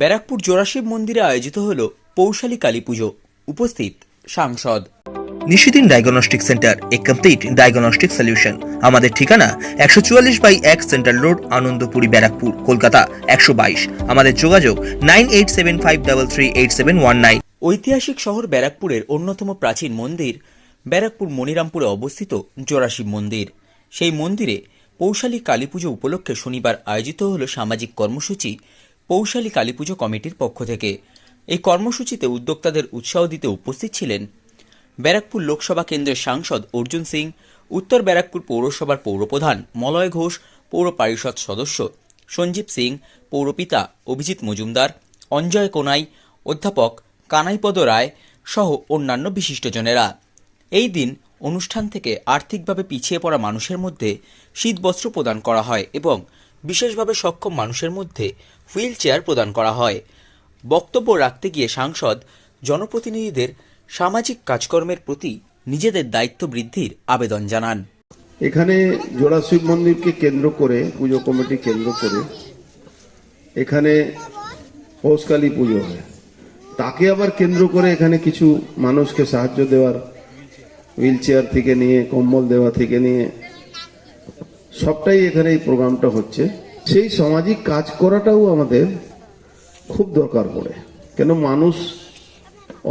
ব্যারাকপুর জোড়াশিব মন্দিরে আয়োজিত হল পৌশালী কালী পুজো। উপস্থিত সাংসদ। নিশিদিন ডায়াগনস্টিক সেন্টার এ কমপ্লিট ডায়াগনস্টিক সলিউশন। আমাদের ঠিকানা একশো চুয়াল্লিশ বাই এক সেন্ট্রাল রোড আনন্দপুরি ব্যারাকপুর কলকাতা একশো বাইশ। আমাদের যোগাযোগ nine eight seven five double three eight seven one nine. ঐতিহাসিক শহর ব্যারাকপুরের অন্যতম প্রাচীন মন্দির ব্যারাকপুর মনিরামপুরে অবস্থিত জোড়াশিব মন্দির। সেই মন্দিরে পৌশালী কালী পুজো উপলক্ষে শনিবার আয়োজিত হল সামাজিক কর্মসূচি পৌশালী কালীপুজো কমিটির পক্ষ থেকে এই কর্মসূচিতে উদ্যোক্তাদের উৎসাহ দিতে উপস্থিত ছিলেন ব্যারাকপুর লোকসভা কেন্দ্রের সাংসদ অর্জুন সিং, উত্তর ব্যারাকপুর পৌরসভার পৌরপ্রধান মলয় ঘোষ, পৌর পরিষদ সদস্য সঞ্জীব সিং, পৌরপিতা অভিজিৎ মজুমদার, অঞ্জয় কোনাই, অধ্যাপক কানাইপদ রায় সহ অন্যান্য বিশিষ্টজনেরা। এই দিন অনুষ্ঠান থেকে আর্থিকভাবে পিছিয়ে পড়া মানুষের মধ্যে শীতবস্ত্র প্রদান করা হয় এবং বিশেষভাবে সক্ষম মানুষের মধ্যে হুইল চেয়ার প্রদান করা হয়। বক্তব্য রাখতে গিয়ে সাংসদ, জনপ্রতিনিধিদের সামাজিক কাজকর্মের প্রতি নিজেদের দায়িত্ব বৃদ্ধির আবেদন জানান। এখানে জোড়া শিব মন্দিরকে কেন্দ্র করে, পুজো কমিটি কেন্দ্র করে, এখানে পৌষকালী পুজো হয়। তাকে আবার কেন্দ্র করে এখানে কিছু মানুষকে সাহায্য দেওয়ার হুইল চেয়ার থেকে নিয়ে, কম্বল দেওয়া থেকে নিয়ে সবটাই এখানে এই প্রোগ্রামটা হচ্ছে। সেই সামাজিক কাজ করাটাও আমাদের খুব দরকার পড়ে। কেন মানুষ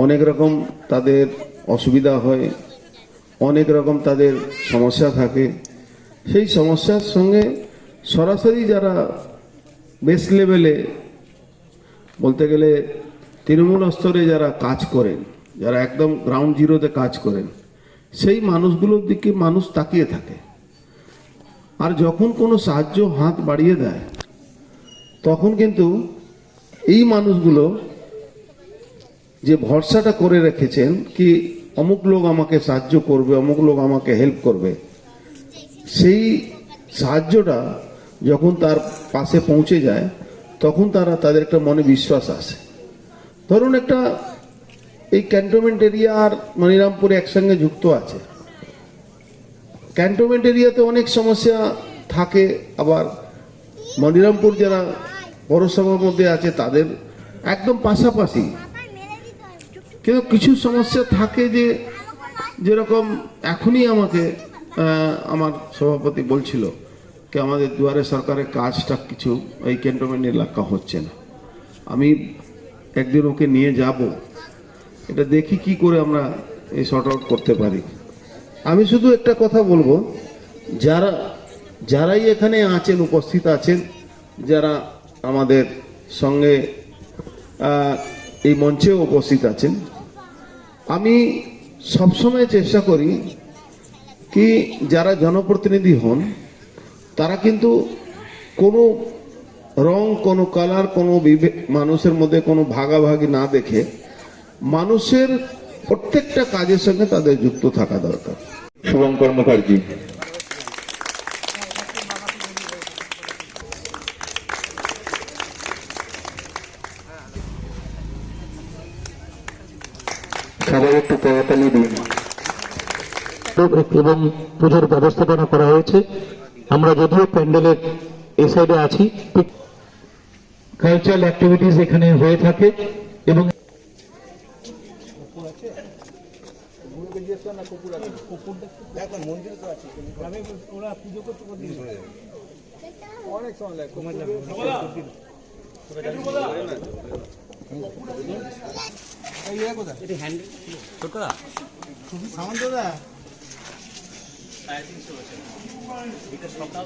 অনেক রকম তাদের অসুবিধা হয়, অনেক রকম তাদের সমস্যা থাকে। সেই সমস্যার সঙ্গে সরাসরি যারা বেস লেভেলে বলতে গেলে তৃণমূল স্তরে যারা কাজ করেন, যারা একদম গ্রাউন্ড জিরোতে কাজ করেন, সেই মানুষগুলোর দিকে মানুষ তাকিয়ে থাকে। আর যখন কোনো সাহায্য হাত বাড়িয়ে দেয়, তখন কিন্তু এই মানুষগুলো যে ভরসাটা করে রেখেছেন কি অমুক লোক আমাকে সাহায্য করবে, অমুক লোক আমাকে হেল্প করবে, সেই সাহায্যটা যখন তার পাশে পৌঁছে যায়, তখন তারা তাদের একটা মনে বিশ্বাস আসে। ধরুন একটা এই ক্যান্টনমেন্ট এরিয়া আর মনিরামপুর একসঙ্গে যুক্ত আছে। ক্যান্টনমেন্ট এরিয়াতে অনেক সমস্যা থাকে, আবার মনিরামপুর যারা পৌরসভার মধ্যে আছে, তাদের একদম পাশাপাশি। কিন্তু কিছু সমস্যা থাকে যে, যেরকম এখনই আমাকে আমার সভাপতি বলছিল কি আমাদের দুয়ারে সরকারের কাজটা কিছু এই ক্যান্টনমেন্ট এলাকা হচ্ছে না। আমি একদিন ওকে নিয়ে যাব। এটা দেখি কি করে আমরা এই শর্ট আউট করতে পারি। আমি শুধু একটা কথা বলব, যারা, যারাই এখানে আছেন, উপস্থিত আছেন, যারা আমাদের সঙ্গে এই মঞ্চে উপস্থিত আছেন, আমি সবসময় চেষ্টা করি কি যারা জনপ্রতিনিধি হন, তারা কিন্তু কোনো রং, কোনো কালার, কোনো মানুষের মধ্যে কোনো ভাগাভাগি না দেখে মানুষের প্রত্যেকটা কাজের সঙ্গে তাদের যুক্ত থাকা দরকার। শুভঙ্কর মুখার্জি। সবাই একটু করতালি দিন। এবং পুজোর ব্যবস্থাপনা করা হয়েছে। আমরা যদিও প্যান্ডেলের এই সাইডে আছি কালচারাল অ্যাক্টিভিটিস এখানে হয়ে থাকে এবং গেছে কুকুর আছে কুকুর দেখো মন্দিরে তো আছে। আমি ওরা পুজো করতে অনেক সময় লাগে কুকুর সকাল